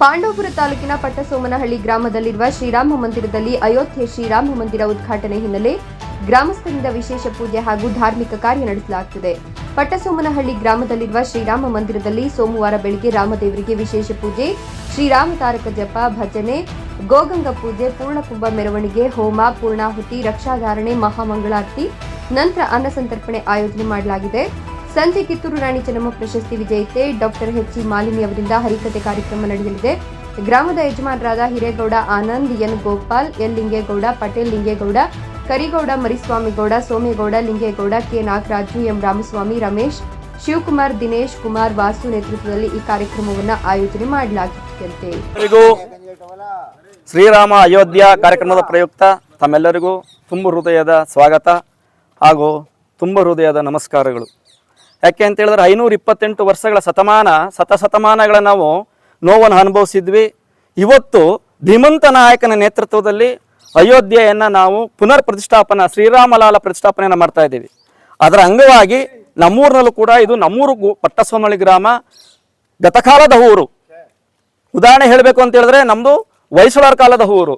ಪಾಂಡವಪುರ ತಾಲೂಕಿನ ಪಟ್ಟಸೋಮನಹಳ್ಳಿ ಗ್ರಾಮದಲ್ಲಿರುವ ಶ್ರೀರಾಮ ಮಂದಿರದಲ್ಲಿ ಅಯೋಧ್ಯೆ ಶ್ರೀರಾಮ ಮಂದಿರ ಉದ್ಘಾಟನೆ ಹಿನ್ನೆಲೆ ಗ್ರಾಮಸ್ಥರಿಂದ ವಿಶೇಷ ಪೂಜೆ ಹಾಗೂ ಧಾರ್ಮಿಕ ಕಾರ್ಯ ನಡೆಸಲಾಗುತ್ತಿದೆ ಪಟ್ಟಸೋಮನಹಳ್ಳಿ ಗ್ರಾಮದಲ್ಲಿರುವ ಶ್ರೀರಾಮ ಮಂದಿರದಲ್ಲಿ ಸೋಮವಾರ ಬೆಳಗ್ಗೆ ರಾಮದೇವರಿಗೆ ವಿಶೇಷ ಪೂಜೆ, ಶ್ರೀರಾಮ ತಾರಕ ಜಪ, ಭಜನೆ, ಗೋಗಂಗ ಪೂಜೆ, ಪೂರ್ಣಕುಂಭ ಮೆರವಣಿಗೆ, ಹೋಮ, ಪೂರ್ಣಾಹುತಿ, ರಕ್ಷಾಧಾರಣೆ, ಮಹಾಮಂಗಳಾರತಿ, ನಂತರ ಅನ್ನಸಂತರ್ಪಣೆ ಆಯೋಜನೆ ಮಾಡಲಾಗಿದೆ. ಸಂಜೆ ಕಿತ್ತೂರು ರಾಣಿ ಚೆನ್ನಮ್ಮ ಪ್ರಶಸ್ತಿ ವಿಜೇತೆ ಡಾಕ್ಟರ್ ಎಚ್ ಇ ಮಾಲಿನಿ ಅವರಿಂದ ಹರಿಕತೆ ಕಾರ್ಯಕ್ರಮ ನಡೆಯಲಿದೆ. ಗ್ರಾಮದ ಯಜಮಾನರಾದ Hiregowda Anand, N Gopal L Lingegowda, Patel Lingegowda, Karigowda, Mariswamygowda, Somegowda, Lingegowda, K Nagaraju, M Ramaswamy, Ramesh, Shivakumar, Dinesh Kumar Vasu ನೇತೃತ್ವದಲ್ಲಿ ಈ ಕಾರ್ಯಕ್ರಮವನ್ನು ಆಯೋಜನೆ ಮಾಡಲಾಗಿತ್ತಂತೆ. ಶ್ರೀರಾಮ ಅಯೋಧ್ಯ ಕಾರ್ಯಕ್ರಮದ ಪ್ರಯುಕ್ತ ತಮ್ಮೆಲ್ಲರಿಗೂ ತುಂಬ ಹೃದಯದ ಸ್ವಾಗತ ಹಾಗೂ ತುಂಬ ಹೃದಯದ ನಮಸ್ಕಾರಗಳು. ಯಾಕೆ ಅಂತ ಹೇಳಿದ್ರೆ ಐನೂರ ಇಪ್ಪತ್ತೆಂಟು ವರ್ಷಗಳ ಶತಮಾನ ಶತಶತಮಾನಗಳ ನಾವು ನೋವನ್ನು ಅನುಭವಿಸಿದ್ವಿ. ಇವತ್ತು ಧೀಮಂತ ನಾಯಕನ ನೇತೃತ್ವದಲ್ಲಿ ಅಯೋಧ್ಯೆಯನ್ನು ನಾವು ಪುನರ್ ಪ್ರತಿಷ್ಠಾಪನಾ ಶ್ರೀರಾಮಲಾಲ ಪ್ರತಿಷ್ಠಾಪನೆಯನ್ನು ಮಾಡ್ತಾ ಇದ್ದೀವಿ. ಅದರ ಅಂಗವಾಗಿ ನಮ್ಮೂರಿನಲ್ಲೂ ಕೂಡ ಇದು ನಮ್ಮೂರು ಪಟ್ಟಸ್ವಾಮಿ ಗ್ರಾಮ ಗತಕಾಲದ ಊರು. ಉದಾಹರಣೆ ಹೇಳಬೇಕು ಅಂತ ಹೇಳಿದ್ರೆ ನಮ್ಮದು ಹೊಯ್ಸಳರ ಕಾಲದ ಊರು.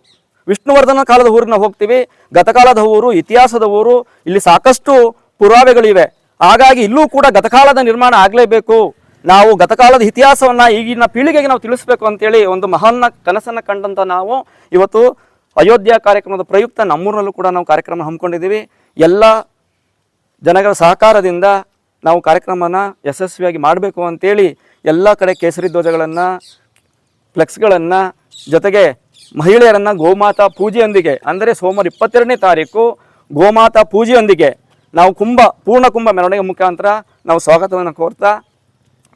ವಿಷ್ಣುವರ್ಧನ ಕಾಲದ ಊರಿನ ಹೋಗ್ತೀವಿ. ಗತಕಾಲದ ಊರು, ಇತಿಹಾಸದ ಊರು. ಇಲ್ಲಿ ಸಾಕಷ್ಟು ಪುರಾವೆಗಳಿವೆ. ಹಾಗಾಗಿ ಇಲ್ಲೂ ಕೂಡ ಗತಕಾಲದ ನಿರ್ಮಾಣ ಆಗಲೇಬೇಕು. ನಾವು ಗತಕಾಲದ ಇತಿಹಾಸವನ್ನ ಈಗಿನ ಪೀಳಿಗೆಗೆ ನಾವು ತಿಳಿಸ್ಬೇಕು ಅಂತೇಳಿ ಒಂದು ಮಹಾನ್ನ ಕನಸನ್ನ ಕಂಡಂತ ನಾವು ಇವತ್ತು ಅಯೋಧ್ಯ ಕಾರ್ಯಕ್ರಮದ ಪ್ರಯುಕ್ತ ನಮ್ಮೂರಿನಲ್ಲೂ ಕೂಡ ನಾವು ಕಾರ್ಯಕ್ರಮ ಹಮ್ಮಿಕೊಂಡಿದ್ದೀವಿ. ಎಲ್ಲ ಜನಗಳ ಸಹಕಾರದಿಂದ ನಾವು ಕಾರ್ಯಕ್ರಮನ ಯಶಸ್ವಿಯಾಗಿ ಮಾಡಬೇಕು ಅಂತೇಳಿ ಎಲ್ಲ ಕಡೆ ಕೇಸರಿ ಧ್ವಜಗಳನ್ನು, ಫ್ಲೆಕ್ಸ್ಗಳನ್ನು, ಜೊತೆಗೆ ಮಹಿಳೆಯರನ್ನು ಗೋಮಾತಾ ಪೂಜೆಯೊಂದಿಗೆ, ಅಂದರೆ ಸೋಮವಾರ ಇಪ್ಪತ್ತೆರಡನೇ ತಾರೀಕು ಗೋಮಾತಾ ಪೂಜೆಯೊಂದಿಗೆ ನಾವು ಕುಂಭ, ಪೂರ್ಣ ಕುಂಭ ಮೆರವಣಿಗೆ ಮುಖಾಂತರ ನಾವು ಸ್ವಾಗತವನ್ನು ಕೋರ್ತಾ,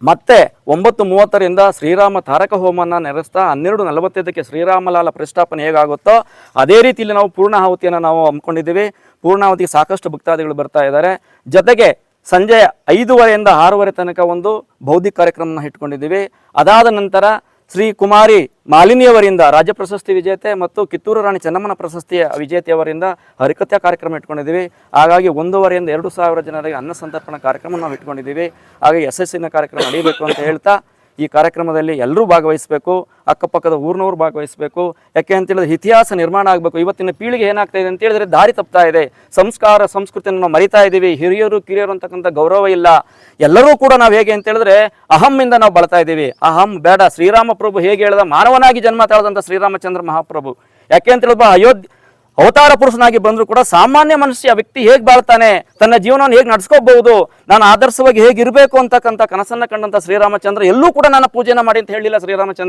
ಮತ್ತೆ ಒಂಬತ್ತು ಮೂವತ್ತರಿಂದ ಶ್ರೀರಾಮ ತಾರಕ ಹೋಮನ ನೆರೆಸ್ತಾ, ಹನ್ನೆರಡು ನಲವತ್ತೈದಕ್ಕೆ ಶ್ರೀರಾಮಲಾಲ ಪ್ರತಿಷ್ಠಾಪನೆ ಹೇಗಾಗುತ್ತೋ ಅದೇ ರೀತಿಯಲ್ಲಿ ನಾವು ಪೂರ್ಣಾಹುತಿಯನ್ನು ನಾವು ಹಮ್ಮಿಕೊಂಡಿದ್ದೀವಿ. ಪೂರ್ಣಾಹುತಿಗೆ ಸಾಕಷ್ಟು ಭಕ್ತಾದಿಗಳು ಬರ್ತಾ ಇದ್ದಾರೆ. ಜೊತೆಗೆ ಸಂಜೆ ಐದೂವರೆಯಿಂದ ಆರೂವರೆ ತನಕ ಒಂದು ಬೌದ್ಧಿಕ ಕಾರ್ಯಕ್ರಮನ ಇಟ್ಕೊಂಡಿದ್ದೀವಿ. ಅದಾದ ನಂತರ ಶ್ರೀ ಕುಮಾರಿ ಮಾಲಿನಿಯವರಿಂದ ರಾಜ್ಯ ಪ್ರಶಸ್ತಿ ವಿಜೇತೆ ಮತ್ತು ಕಿತ್ತೂರು ರಾಣಿ ಚೆನ್ನಮ್ಮನ ಪ್ರಶಸ್ತಿಯ ವಿಜೇತೆಯವರಿಂದ ಹರಿಕಥೆ ಕಾರ್ಯಕ್ರಮ ಇಟ್ಕೊಂಡಿದ್ದೀವಿ. ಹಾಗಾಗಿ ಒಂದೂವರೆಯಿಂದ ಎರಡು ಸಾವಿರ ಜನರಿಗೆ ಅನ್ನ ಸಂತರ್ಪಣಾ ಕಾರ್ಯಕ್ರಮ ನಾವು ಇಟ್ಕೊಂಡಿದ್ದೀವಿ ಹಾಗಾಗಿ ಯಶಸ್ಸಿನ ಕಾರ್ಯಕ್ರಮ ನಡೀಬೇಕು ಅಂತ ಹೇಳ್ತಾ ಈ ಕಾರ್ಯಕ್ರಮದಲ್ಲಿ ಎಲ್ಲರೂ ಭಾಗವಹಿಸಬೇಕು, ಅಕ್ಕಪಕ್ಕದ ಊರಿನವರು ಭಾಗವಹಿಸಬೇಕು. ಯಾಕೆ ಅಂತ ಹೇಳಿದ್ರೆ ಇತಿಹಾಸ ನಿರ್ಮಾಣ ಆಗಬೇಕು. ಇವತ್ತಿನ ಪೀಳಿಗೆ ಏನಾಗ್ತಾ ಇದೆ ಅಂತ ಹೇಳಿದ್ರೆ ದಾರಿ ತಪ್ತಾ ಇದೆ. ಸಂಸ್ಕಾರ, ಸಂಸ್ಕೃತಿಯನ್ನು ನಾವು ಮರಿತಾ ಇದ್ದೀವಿ ಹಿರಿಯರು, ಕಿರಿಯರು ಅಂತಕ್ಕಂಥ ಗೌರವ ಇಲ್ಲ. ಎಲ್ಲರೂ ಕೂಡ ನಾವು ಹೇಗೆ ಅಂತೇಳಿದ್ರೆ ಅಹಮ್ಮಿಂದ ನಾವು ಬಳತಾ ಇದ್ದೀವಿ ಅಹಂ ಬೇಡ. ಶ್ರೀರಾಮ ಪ್ರಭು ಹೇಗೆ ಹೇಳಿದ ಮಾನವನಾಗಿ ಜನ್ಮ ತಾಳದಂಥ ಶ್ರೀರಾಮಚಂದ್ರ ಮಹಾಪ್ರಭು. ಯಾಕೆ ಅಂತ ಹೇಳಿದ್ರೆ ಅಯೋಧ್ಯ ಅವತಾರ ಪುರುಷನಾಗಿ ಬಂದರೂ ಕೂಡ ಸಾಮಾನ್ಯ ಮನುಷ್ಯ ವ್ಯಕ್ತಿ ಹೇಗೆ ಬಾಳ್ತಾನೆ, ತನ್ನ ಜೀವನವನ್ನು ಹೇಗೆ ನಡ್ಸ್ಕೋಬಹುದು ನಾನು ಆದರ್ಶವಾಗಿ ಹೇಗಿರಬೇಕು ಅಂತಕ್ಕಂಥ ಕನಸನ್ನ ಕಂಡಂತ ಶ್ರೀರಾಮಚಂದ್ರ ಎಲ್ಲೂ ಕೂಡ ನನ್ನ ಪೂಜೆನ ಮಾಡಿ ಅಂತ ಹೇಳಿಲ್ಲ ಶ್ರೀರಾಮಚಂದ್ರ.